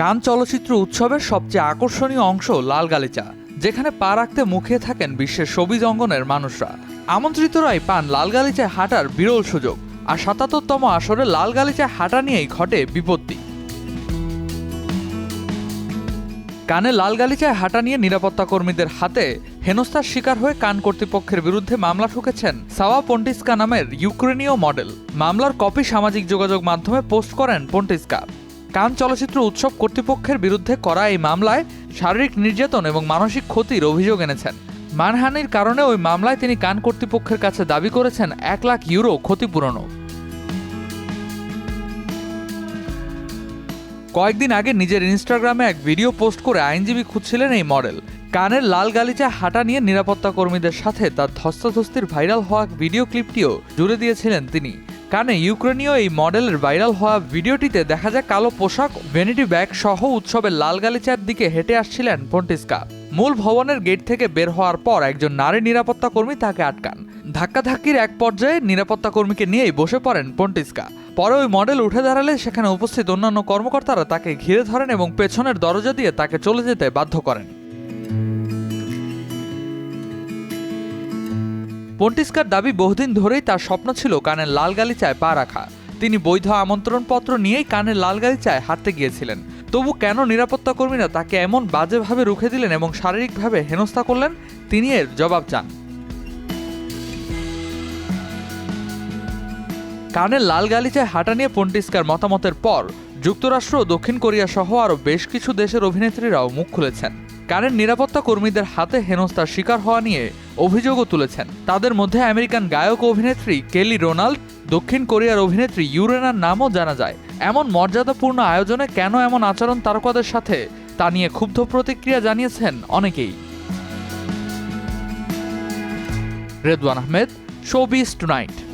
কান চলচ্চিত্র উৎসবের সবচেয়ে আকর্ষণীয় অংশ লাল গালিচা যেখানে পা রাখতে মুখিয়ে থাকেন বিশ্বের সবিজ অঙ্গনের মানুষরা। আমন্ত্রিতরাই পান লাল গালিচায় হাঁটার বিরল সুযোগ, আর সাতাত্তরতম আসরে লাল গালিচায় হাঁটা নিয়েই ঘটে বিপত্তি। কানে লাল গালিচায় হাঁটা নিয়ে নিরাপত্তা কর্মীদের হাতে হেনস্থার শিকার হয়ে কান কর্তৃপক্ষের বিরুদ্ধে মামলা ঠুকেছেন সাওয়া পন্টিস্কা নামের ইউক্রেনীয় মডেল। মামলার কপি সামাজিক যোগাযোগ মাধ্যমে পোস্ট করেন পন্টিস্কা। কান চলচ্চিত্র উৎসব কর্তৃপক্ষের বিরুদ্ধে করা এই মামলায় শারীরিক নির্যাতন এবং মানসিক ক্ষতির অভিযোগ এনেছেন। মানহানির কারণে ওই মামলায় তিনি কান কর্তৃপক্ষের কাছে দাবি করেছেন এক লাখ ইউরো ক্ষতিপূরণও। কয়েকদিন আগে নিজের ইনস্টাগ্রামে এক ভিডিও পোস্ট করে আইনজীবী খুঁজছিলেন এই মডেল। কানের লাল গালিচা হাঁটা নিয়ে নিরাপত্তা কর্মীদের সাথে তার ধস্তাধস্তির ভাইরাল হওয়া ভিডিও ক্লিপটিও জুড়ে দিয়েছিলেন তিনি। কানে ইউক্রেনীয় এই মডেলের ভাইরাল হওয়া ভিডিওটিতে দেখা যায় কালো পোশাক ভ্যানিটি ব্যাগ সহ উৎসবের লাল গালিচার দিকে হেঁটে আসছিলেন পন্টিস্কা মূল ভবনের গেট থেকে বের হওয়ার পর একজন নারী নিরাপত্তা কর্মী তাকে আটকান। ধাক্কাধাক্কির এক পর্যায়ে নিরাপত্তা কর্মীকে নিয়েই বসে পড়েন পন্টিস্কা পরে ওই মডেল উঠে দাঁড়ালে সেখানে উপস্থিত অন্যান্য কর্মকর্তারা তাকে ঘিরে ধরেন এবং পেছনের দরজা দিয়ে তাকে চলে যেতে বাধ্য করেন। পন্টিস্কার দাবি বহুদিন ধরেই তার স্বপ্ন ছিল কানের লাল গালিচায় পা রাখা। তিনি বৈধ আমন্ত্রণপত্র নিয়েই কানের লাল গালিচায় হাঁটতে গিয়েছিলেন। তবু কেন নিরাপত্তা কর্মীরা তাকে এমন বাজেভাবে রুখে দিলেন এবং শারীরিকভাবে হেনস্থা করলেন, তিনি এর জবাব চান। কানের লাল গালিচায় হাঁটা নিয়ে পন্টিস্কার মতামতের পর যুক্তরাষ্ট্র দক্ষিণ কোরিয়া সহ আরও বেশ কিছু দেশের অভিনেত্রীরাও মুখ খুলেছেন। কানের নিরাপত্তা কর্মীদের হাতে হেনস্থার শিকার হওয়া নিয়ে অভিযোগও তুলেছেন। তাদের মধ্যে আমেরিকান গায়ক অভিনেত্রী কেলি রোনাল্ড, দক্ষিণ কোরিয়ার অভিনেত্রী ইউরেনার নামও জানা যায়। এমন মর্যাদাপূর্ণ আয়োজনে কেন এমন আচরণ তারকাদের সাথে, তা নিয়ে ক্ষুব্ধ প্রতিক্রিয়া জানিয়েছেন অনেকেই। Redwan Ahmed showbiz tonight.